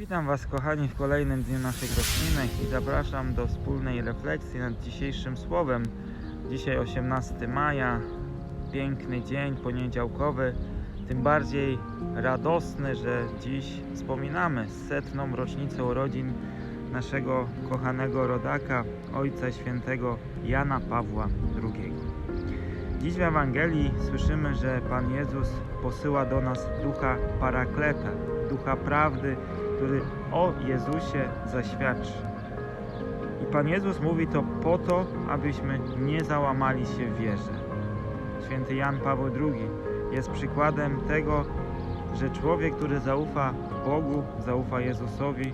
Witam Was kochani w kolejnym dniu naszych roślinek i zapraszam do wspólnej refleksji nad dzisiejszym słowem. Dzisiaj 18 maja, piękny dzień poniedziałkowy, tym bardziej radosny, że dziś wspominamy setną rocznicę urodzin naszego kochanego rodaka, Ojca Świętego Jana Pawła II. Dziś w Ewangelii słyszymy, że Pan Jezus posyła do nas ducha parakleta, ducha prawdy, który o Jezusie zaświadczy. I Pan Jezus mówi to po to, abyśmy nie załamali się w wierze. Święty Jan Paweł II jest przykładem tego, że człowiek, który zaufa Bogu, zaufa Jezusowi,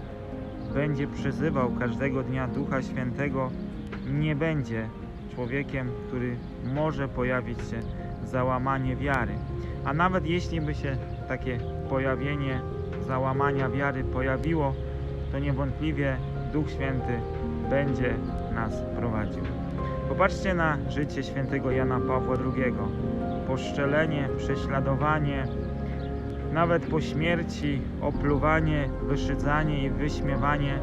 będzie przyzywał każdego dnia Ducha Świętego, nie będzie człowiekiem, który może pojawić się załamanie wiary. A nawet jeśli by się takie pojawienie załamania wiary pojawiło, to niewątpliwie Duch Święty będzie nas prowadził. Popatrzcie na życie świętego Jana Pawła II. Poszczelenie, prześladowanie, nawet po śmierci opluwanie, wyszydzanie i wyśmiewanie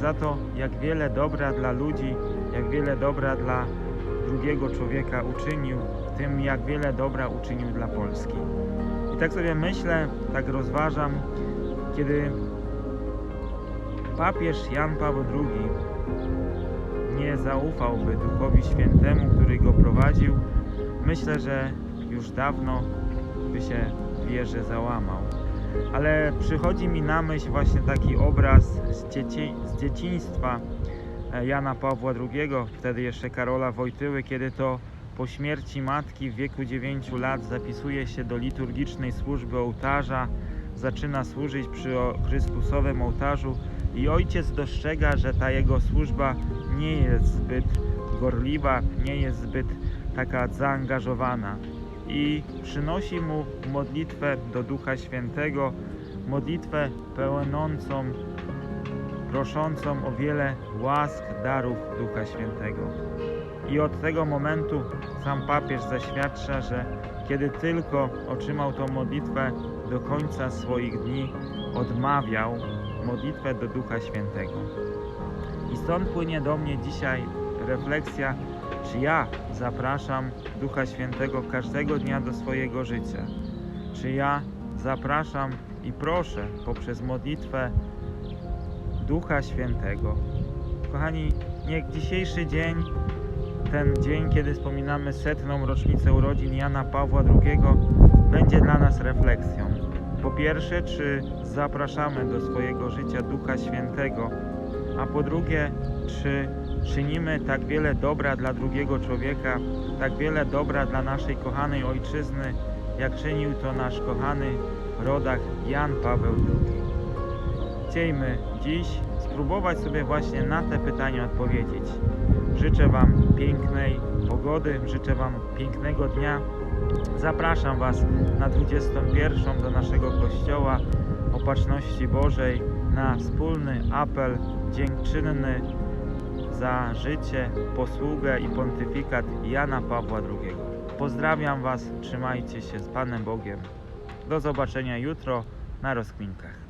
za to, jak wiele dobra dla ludzi, jak wiele dobra dla drugiego człowieka uczynił, w tym jak wiele dobra uczynił dla Polski. I tak sobie myślę, tak rozważam, kiedy papież Jan Paweł II nie zaufałby Duchowi Świętemu, który go prowadził, myślę, że już dawno by się w wierze załamał. Ale przychodzi mi na myśl właśnie taki obraz z, dzieci, z dzieciństwa e, Jana Pawła II, wtedy jeszcze Karola Wojtyły, kiedy to po śmierci matki w wieku 9 lat zapisuje się do liturgicznej służby ołtarza, zaczyna służyć przy Chrystusowym ołtarzu i ojciec dostrzega, że ta jego służba nie jest zbyt gorliwa, nie jest zbyt taka zaangażowana i przynosi mu modlitwę do Ducha Świętego, modlitwę pełnącą, proszącą o wiele łask, darów Ducha Świętego. I od tego momentu sam papież zaświadcza, że kiedy tylko otrzymał tą modlitwę, do końca swoich dni odmawiał modlitwę do Ducha Świętego. I stąd płynie do mnie dzisiaj refleksja, czy ja zapraszam Ducha Świętego każdego dnia do swojego życia? Czy ja zapraszam i proszę poprzez modlitwę Ducha Świętego? Kochani, niech dzisiejszy dzień, ten dzień, kiedy wspominamy setną rocznicę urodzin Jana Pawła II, będzie dla nas refleksją. Po pierwsze, czy zapraszamy do swojego życia Ducha Świętego, a po drugie, czy czynimy tak wiele dobra dla drugiego człowieka, tak wiele dobra dla naszej kochanej ojczyzny, jak czynił to nasz kochany rodak Jan Paweł II. Chciejmy dziś spróbować sobie właśnie na te pytania odpowiedzieć. Życzę Wam pięknej pogody, życzę Wam pięknego dnia. Zapraszam Was na 21 do naszego kościoła Opatrzności Bożej na wspólny apel dziękczynny za życie, posługę i pontyfikat Jana Pawła II. Pozdrawiam Was, trzymajcie się z Panem Bogiem. Do zobaczenia jutro na rozkminkach.